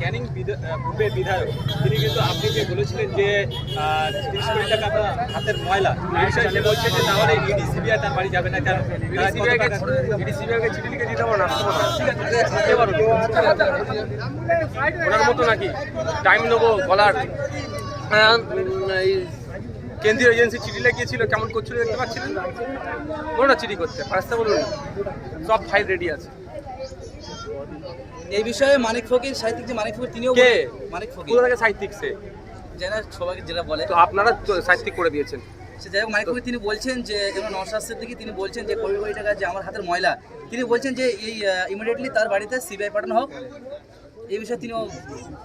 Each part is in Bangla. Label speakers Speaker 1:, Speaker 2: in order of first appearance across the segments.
Speaker 1: ক্যানিং পূর্বের বিধায়ক। তিনি কিন্তু আপনি যে বলেছিলেন যে তিরিশ কোটি টাকা হাতের ময়লা। সে বলছে যে তাহলে ইডি সিবিআই তার বাড়ি যাবে না কেন ইডি সিবিআইকে চিঠি লিখে দিতে পারো না
Speaker 2: ওনার মতো নাকি? টাইম নেব বলার। আহ, কেন্দ্রীয় এজেন্সি চিঠি লাগিয়েছিল কেমন করছিল দেখতে পাচ্ছিলেন? না বলো না চিঠি করতে রাস্তা বলুন। সব ফাইল রেডি আছে।
Speaker 3: এই বিষয়ে মানিক ফকির সাহিত্যিক যে মানিক ফকির তিনিও
Speaker 2: কে?
Speaker 3: মানিক ফকির।
Speaker 2: কোথা থেকে সাহিত্যিক সে?
Speaker 3: যেটা সবাইকে যেটা বলে।
Speaker 2: তো আপনারা সাহিত্যিক করে দিয়েছেন।
Speaker 3: সে যাই হোক মানিক ফকির তিনি বলছেন যে যেমন নশাদ দিকে তিনি বলছেন যে কোটি কোটি টাকা যে আমার হাতের ময়লা। তিনি বলছেন যে এই ইমিডিয়েটলি তার বাড়িতে সিবিআই পাঠানো হোক। এই বিষয়ে তিনিও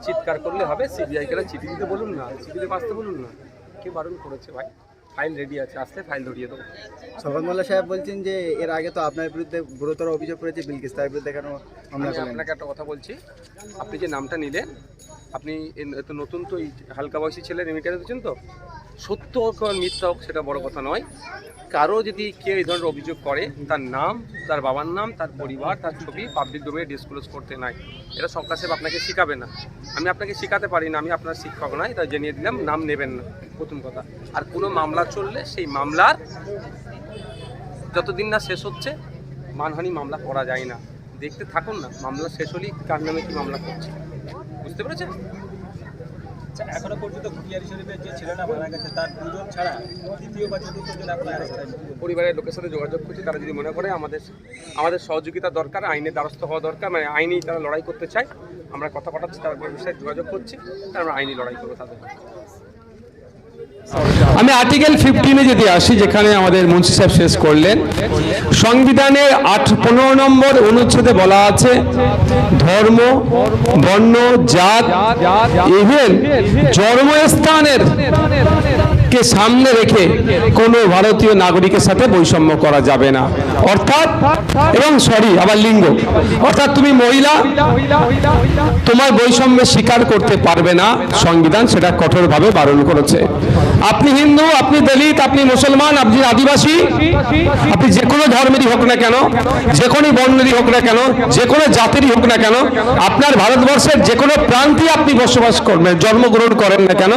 Speaker 2: চিৎকার করলে হবে সিবিআই কে চিঠি দিতে বলুন না চিঠি দিতে আসতে বলুন না। কে বারণ করেছে ভাই? ফাইল রেডি আছে আসতে ফাইল ধরিয়ে দেবো।
Speaker 4: শওকত মোল্লা সাহেব বলছেন যে এর আগে তো আপনার বিরুদ্ধে গুরুতর অভিযোগ করেছে বিলকিস তার বিরুদ্ধে কেন
Speaker 2: আমি আপনাকে একটা কথা বলছি আপনি যে নামটা নিলেন আপনি এত নতুন তো এই হালকা বয়সী ছেলে রেমিটারে দিচ্ছেন তো? সত্য হোক মিথ্যা হোক সেটা বড় কথা নয়। কারও যদি কেউ এই ধরনের অভিযোগ করে তার নাম তার বাবার নাম তার পরিবার তার ছবি পাবলিক ডোমেনে ডিসক্লোজ করতে নাই। এটা সরকার সাহেব আপনাকে শেখাবে না। আমি আপনাকে শেখাতে পারি না আমি আপনার শিক্ষক নয় তাই জানিয়ে দিলাম নাম নেবেন না। প্রথম কথা। আর কোনো মামলা চললে সেই মামলার যতদিন না শেষ হচ্ছে মানহানি মামলা করা যায় না। দেখতে থাকুন না মামলা শেষ হলেই কার নামে কি মামলা করছে। বুঝতে পেরেছেন?
Speaker 1: আচ্ছা, এখনও পর্যন্ত ঘুটিয়ারি শরীফের যে ছেলেটা মারা গেছে তার দুজন ছাড়া তৃতীয় বা চতুর্থ জন এখন
Speaker 2: পরিবারের লোকের সাথে যোগাযোগ করছি তারা যদি মনে করে আমাদের আমাদের সহযোগিতা দরকার আইনের দ্বারস্থ হওয়া দরকার মানে আইনি তারা লড়াই করতে চায় আমরা কথা পাঠাচ্ছি তার বিষয়ে যোগাযোগ করছি তারা আমরা আইনি লড়াই করব তাদের।
Speaker 5: আমি আর্টিকেল ফিফটিনে যদি আসি, যেখানে আমাদের মুন্সি সাহেব শেষ করলেন সংবিধানের আট, পনেরো নম্বর অনুচ্ছেদে বলা আছে, ধর্ম, বর্ণ, জাত, ইভেন জন্মস্থানের কে সামনে রেখে কোনো ভারতীয় নাগরিকের সাথে বৈষম্য করা যাবে না। অর্থাৎ, এবং সরি আবার লিঙ্গ। অর্থাৎ তুমি মহিলা, তোমার বৈষম্যের স্বীকার করতে পারবে না। সংবিধান সেটা কঠোরভাবে বারণ করেছে। আপনি হিন্দু, আপনি দলিত, আপনি মুসলমান, আপনি আদিবাসী, আপনি যে কোনো ধর্মেরই হোক না কেন, যে কোনো বর্ণেরই হোক না কেন, যে কোনো জাতিরই হোক না কেন, আপনার ভারতবর্ষের যে কোনো প্রান্তে আপনি বসবাস করবেন, জন্মগ্রহণ করেন না কেন,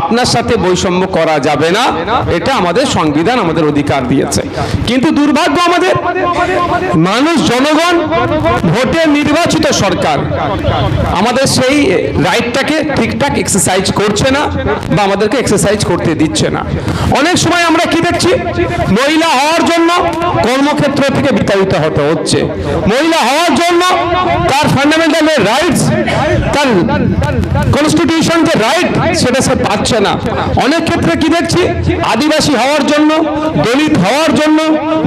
Speaker 5: আপনার সাথে বৈষম্য করা যাবে না। এটা আমাদের সংবিধান, আমাদের অধিকার দিয়েছে। কিন্তু দুর্ভাগ্য আমাদের, মানুষ, জনগণ, ভোটে নির্বাচিত সরকার, আমাদের সেই রাইটটাকে ঠিকঠাক এক্সারসাইজ করছে না বা আমাদেরকে এক্সারসাইজ করতে দিচ্ছে না। অনেক সময় আমরা কি দেখছি? মহিলা হওয়ার জন্য কর্মক্ষেত্র থেকে বিতাড়িত হতে হচ্ছে। মহিলা হওয়ার জন্য তার ফান্ডামেন্টাল রাইটস তার কনস্টিটিউশন যে রাইট সেটা সে পাচ্ছে না। অনেক ক্ষেত্রে কি দেখছি? আদিবাসী হওয়ার জন্য, দলিত হওয়ার জন্য,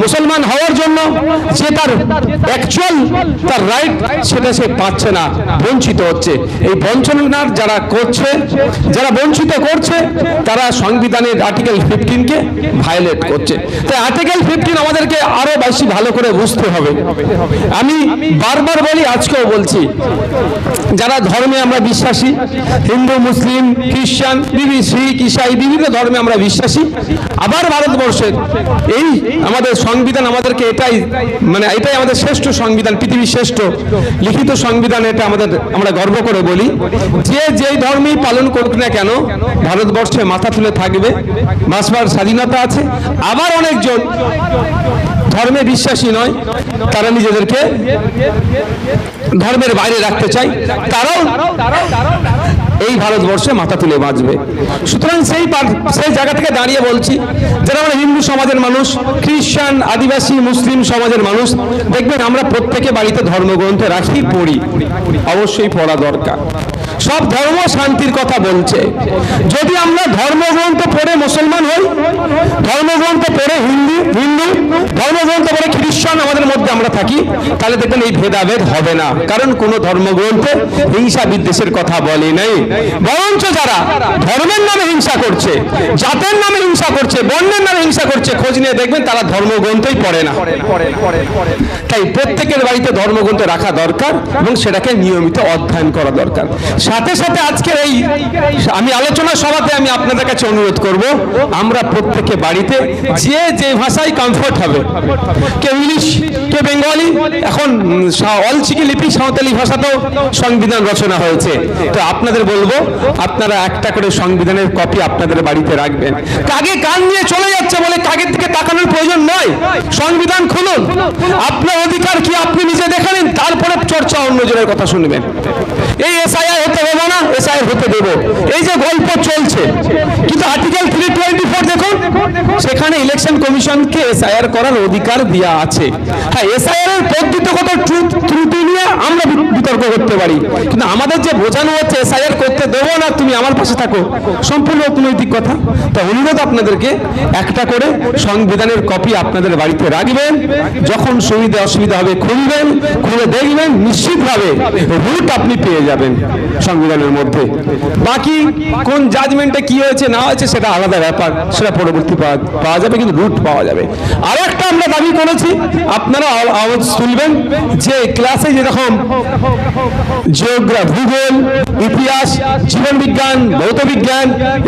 Speaker 5: মুসলমান হওয়ার জন্য সে তার অ্যাকচুয়াল তার রাইট সেটা সে পাচ্ছে না, বঞ্চিত হচ্ছে। এই বঞ্চনার যারা করছে, যারা বঞ্চিত করছে, তারা সংবিধানের আর্টিকেল ফিফটিনকে ভায়োলেট করছে। তাই আর্টিকেল ফিফটিন আমাদেরকে আরও বেশি ভালো করে বুঝতে হবে। আমি বারবার বলি, আজকেও বলছি, যারা ধর্মে আমরা বিশ্বাসী, হিন্দু, মুসলিম, খ্রিস্টান বিবি শিখ ইসাই, বিভিন্ন ধর্মে আমরা বিশ্বাসী। আবার ভারতবর্ষের এই আমাদের সংবিধান আমাদেরকে এটাই মানে এটাই আমাদের শ্রেষ্ঠ সংবিধান, পৃথিবীর শ্রেষ্ঠ লিখিত সংবিধান এটা আমাদের, আমরা গর্ব করে বলি। যে যেই ধর্মই পালন করুক না কেন, ভারতবর্ষে মাথা তুলে থাকবে, বাঁচবার স্বাধীনতা আছে। আবার অনেকজন ধর্মে বিশ্বাসী নয়, তারা নিজেদেরকে ধর্মের বাইরে রাখতে চাই তারাও এই ভারতবর্ষে মাথা তুলে বাঁচবে। সুতরাং সেই সেই জায়গা থেকে দাঁড়িয়ে বলছি, যারা আমরা হিন্দু সমাজের মানুষ, খ্রিস্টান, আদিবাসী, মুসলিম সমাজের মানুষ, দেখবেন আমরা প্রত্যেকে বাড়িতে ধর্মগ্রন্থ রাখি, পড়ি। অবশ্যই পড়া দরকার। সব ধর্ম শান্তির কথা বলছে। যদি আমরা ধর্মগ্রন্থ পড়ে মুসলমান হই, ধর্মগ্রন্থ পড়ে হিন্দু হিন্দু, ধর্মগ্রন্থ পড়ে খ্রিস্টান আমাদের মধ্যে আমরা থাকি, তাহলে দেখবেন এই ভেদাভেদ হবে না। কারণ কোন ধর্মগ্রন্থে হিংসা বিদ্বেষের কথা বলে নাই। বরঞ্চ যারা ধর্মের নামে হিংসা করছে, জাতের নামে হিংসা করছে, বর্ণের নামে হিংসা করছে, খোঁজ নিয়ে দেখবেন তারা ধর্মগ্রন্থই পড়ে না। তাই প্রত্যেকের বাড়িতে ধর্মগ্রন্থ রাখা দরকার এবং সেটাকে নিয়মিত অধ্যয়ন করা দরকার। সাথে সাথে আজকের এই আমি আলোচনা সভাতে আমি আপনাদের কাছে অনুরোধ করব, আমরা প্রত্যেকে বাড়িতে যে যে ভাষায় কমফোর্ট হবে, কেউ ইংলিশ, কেউ বেঙ্গলি, এখন অলচিকি লিপি, সাঁওতালি ভাষাতেও সংবিধান রচনা হয়েছে। তো আপনাদের বলব, আপনারা একটা করে সংবিধানের কপি আপনাদের বাড়িতে রাখবেন। কাগে কান নিয়ে চলে যাচ্ছে বলে কাগের দিকে তাকানোর প্রয়োজন নয়, সংবিধান খুলুন। আপনার অধিকার কি আপনি নিজে দেখে নিন, তারপরে চর্চা অন্যজনের কথা শুনবেন। এই এসআইআর হতে দেবো না এসআইআর হতে দেবো। এই যে গল্প চলছে, কিন্তু আর্টিকেল থ্রি টোয়েন্টি ফোর দেখুন, সেখানে ইলেকশন কমিশনকে এসআইআর করার অধিকার দেওয়া আছে। হ্যাঁ এসআইআর এর পদ্ধতিগত ত্রু- ত্রুটি নিয়ে আমরা বিতর্ক করতে পারি। কিন্তু আমাদের যে বোঝানো হচ্ছে, এসআইআর করতে দেবো না, তুমি আমার পাশে থাকো। সম্পূর্ণ অনৈতিক কথা। তো অনুরোধ আপনাদেরকে, একটা করে সংবিধানের কপি আপনাদের বাড়িতে রাখবেন। যখন সুবিধা অসুবিধা হবে, খুলবেন, খুলে দেখবেন, নিশ্চিতভাবে রুট আপনি পেয়ে যাবেন সংবিধানের মধ্যে। বাকি কোন জাজমেন্টে কি হয়েছে, না হয়েছে, সেটা আলাদা ব্যাপার। সেটা পরবর্তী পাওয়া যাবে, কিন্তু রুট পাওয়া যাবে। আর একটা আমরা দাবি করেছি, আপনারা আওয়াজ তুলবেন যে ক্লাসে যেরকম জিওগ্রাফি, ভূগোল, ইতিহাস, জীবন বিজ্ঞান, ভৌত বিজ্ঞান,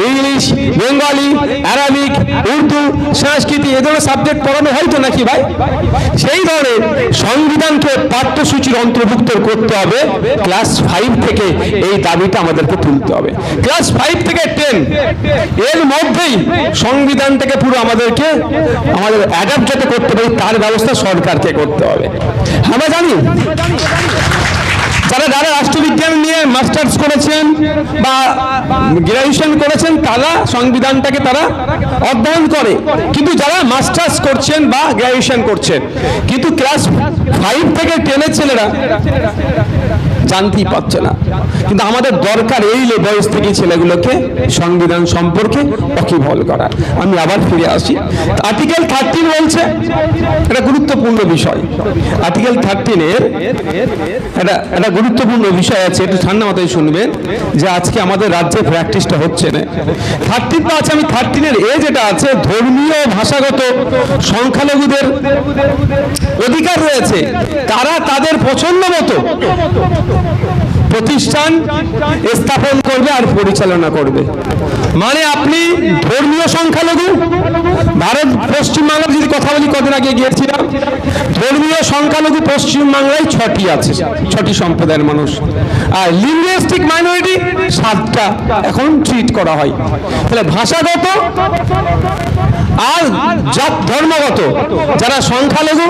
Speaker 5: ইংলিশ, বেঙ্গলি, অ্যারাবিক, উর্দু, সংস্কৃতি, এ ধরনের সাবজেক্ট পড়ানো হয়তো নাকি ভাই? সেই ধরনের সংবিধানকে পাঠ্যসূচির অন্তর্ভুক্ত করতে হবে। ক্লাস ফাইভ থেকে এই দাবিটা আমাদেরকে তুলতে হবে। ক্লাস ফাইভ থেকে টেন এর মধ্যেই সংবিধান থেকে পুরো আমাদেরকে, আমাদের অ্যাডাপ্ট যাতে করতে পারি, তার ব্যবস্থা সরকারকে করতে হবে। আমরা জানি যারা যারা রাষ্ট্রবিজ্ঞান নিয়ে মাস্টার্স করেছেন বা গ্রাজুয়েশন করেছেন, তারা সংবিধানটাকে তারা অধ্যয়ন করে। কিন্তু যারা মাস্টার্স করছেন বা গ্রাজুয়েশন করছেন, কিন্তু ক্লাস ফাইভ থেকে টেনের ছেলেরা জানতেই পারছে না। কিন্তু আমাদের দরকার এই বয়স থেকে ছেলেগুলোকে সংবিধান সম্পর্কে অকিবহল করা আমি আবার ফিরে আসি। আর্টিকেল থার্টিন বলছে, এটা গুরুত্বপূর্ণ বিষয়। আর্টিকেল থার্টিনের একটা একটা গুরুত্বপূর্ণ বিষয় আছে, একটু ঠান্ডা মাথায় শুনবেন যে আজকে আমাদের রাজ্যে প্র্যাকটিসটা হচ্ছে না। থার্টিন তো আছে, আমি থার্টিনের এ যেটা আছে, ধর্মীয় ভাষাগত সংখ্যালঘুদের অধিকার রয়েছে। তারা তাদের পছন্দ মতো Thank you. প্রতিষ্ঠান স্থাপন করবে আর পরিচালনা করবে। মানে আপনি ধর্মীয় সংখ্যালঘু, ভারত পশ্চিমবাংলার যদি কথা বলি, কদিন আগে গিয়েছিলাম, ধর্মীয় সংখ্যালঘু পশ্চিমবাংলায় ছটি আছে, ছটি সম্প্রদায়ের মানুষ। আর লিঙ্গুইস্টিক মাইনরিটি সাতটা, এখন ট্রিট করা হয়। তাহলে ভাষাগত আর জাত ধর্মগত, যারা সংখ্যালঘু,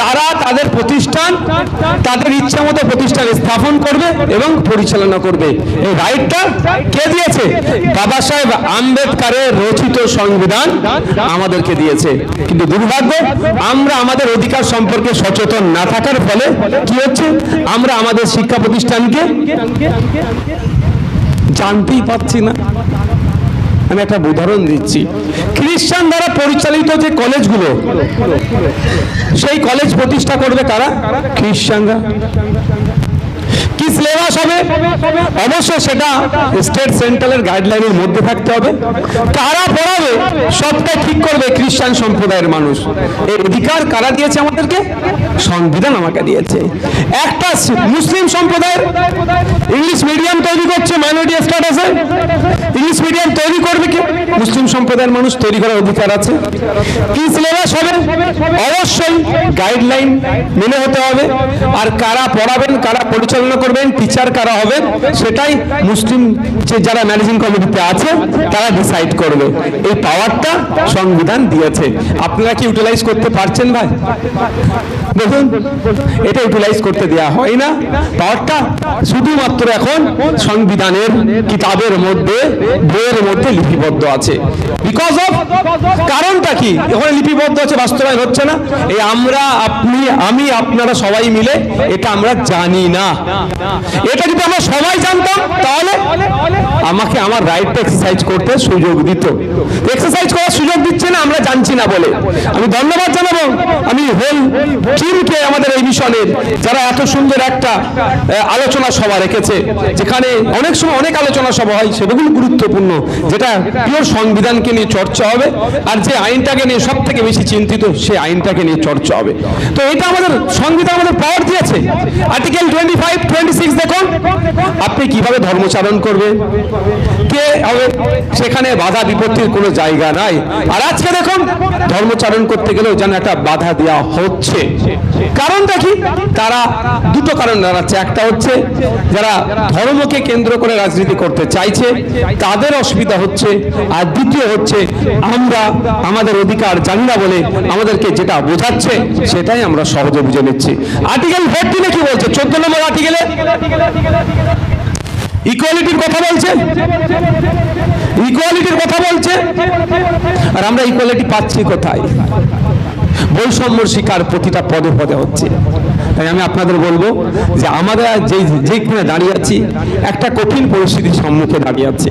Speaker 5: তারা তাদের প্রতিষ্ঠান, তাদের ইচ্ছা মতো প্রতিষ্ঠান স্থাপন করবে এবং পরিচালনা করবে। এই রাইটটা কে দিয়েছে? বাবা সাহেব আম্বেদকারের রচিত সংবিধান আমাদেরকে দিয়েছে। কিন্তু দুর্ভাগ্য, আমরা আমাদের অধিকার সম্পর্কে সচেতন না থাকার ফলে কি হচ্ছে? আমরা আমাদের শিক্ষা প্রতিষ্ঠানকে জানতেই পাচ্ছি না। আমি একটা উদাহরণ দিচ্ছি। খ্রিস্টান দ্বারা পরিচালিত যে কলেজগুলো, সেই কলেজ প্রতিষ্ঠা করবে কারা? খ্রিস্টানরা। সিলেবাস হবে। অবশ্যই সেটা স্টেট সেন্ট্রালের গাইডলাইনের মধ্যে থাকতে হবে। কারা পড়াবে সবটাই ঠিক করবে খ্রিস্টান সম্প্রদায়ের মানুষ। এর অধিকার কারা দিয়েছে আমাদেরকে? সংবিধান আমাকে দিয়েছে। একটা মুসলিম সম্প্রদায়ের ইংলিশ মিডিয়াম তৈরি করছে মাইনরিটি স্ট্যাটাসে ইংলিশ মিডিয়াম তৈরি করবে কি? মুসলিম সম্প্রদায়ের মানুষ তৈরি করার অধিকার আছে। কি সিলেবাস হবে? অবশ্যই গাইডলাইন মেনে হতে হবে। আর কারা পড়াবেন, কারা পরিচালনা করবেন টিচার কারা হবেন সেটাই মুসলিম যে যারা ম্যানেজিং কমিটিতে আছে, তারা ডিসাইড করবে। এই পাওয়ারটা সংবিধান দিয়েছে। আপনারা কি ইউটিলাইজ করতে পারছেন ভাই? দেখুন, এটা ইউটিলাইজ করতে দেওয়া হয় না। পাওয়ারটা শুধুমাত্র এখন সংবিধানের কিতাবের মধ্যে, বইয়ের মধ্যে লিপিবদ্ধ আছে। বিকজ অফ কারণটা কি? ওখানে লিপিবদ্ধ আছে, বাস্তবায়ন হচ্ছে না। এই আমরা, আপনি, আমি, আপনারা সবাই মিলে এটা আমরা জানি না। এটা যদি আমরা সবাই জানতাম, তাহলে আমাকে আমার রাইটটা এক্সারসাইজ করতে সুযোগ দিত। এক্সারসাইজ করার সুযোগ দিচ্ছে না, আমরা জানছি না বলে। আমি ধন্যবাদ জানাব, আমি হোল টিমকে আমাদের এই মিশনের যারা এত সুন্দর একটা আলোচনা সভা রেখেছে, যেখানে অনেক সময় অনেক আলোচনা সভা হয়, সেগুলো গুরুত্বপূর্ণ, যেটা পিওর সংবিধানকে নিয়ে চর্চা হবে, আর যে আইনটাকে নিয়ে সব থেকে বেশি চিন্তিত, সেই আইনটাকে নিয়ে চর্চা হবে। তো এটা আমাদের, সংবিধান আমাদের পাওয়ার দিয়েছে। Article twenty five twenty six দেখুন। আপনি কীভাবে ধর্মচারণ করবেন? কে হবে? সেখানে বাধা বিপত্তির কোনো জায়গা নাই। আর আজকে দেখুন ধর্মচারণ করতে গেলেও যেন একটা বাধা দেওয়া হচ্ছে। কারণটা কি? তারা দুটো কারণ দাঁড়াচ্ছে একটা হচ্ছে, যারা ধর্মকে কেন্দ্র করে রাজনীতি করতে চাইছে, তাদের অসুবিধা হচ্ছে। আর দ্বিতীয় হচ্ছে, আমরা আমাদের অধিকার জানি না বলে আমাদেরকে যেটা বোঝাচ্ছে, সেটাই আমরা সহজে বুঝে নিচ্ছি। আর্টিকেল ফোরটিনে কি বলছে? চোদ্দ নম্বর আর্টিকেলে ইকুয়ালিটির কথা বলছে? ইকুয়ালিটির কথা বলছে? আর আমরা ইকুয়ালিটি পাচ্ছি কোথায়? বৈষম্য শিকার প্রতিটা পদে পদে হচ্ছে। তাই আমি আপনাদের বলব যে আমাদের যে যেখানে দাঁড়িয়ে আছি, একটা কঠিন পরিস্থিতির সম্মুখে দাঁড়িয়ে আছি।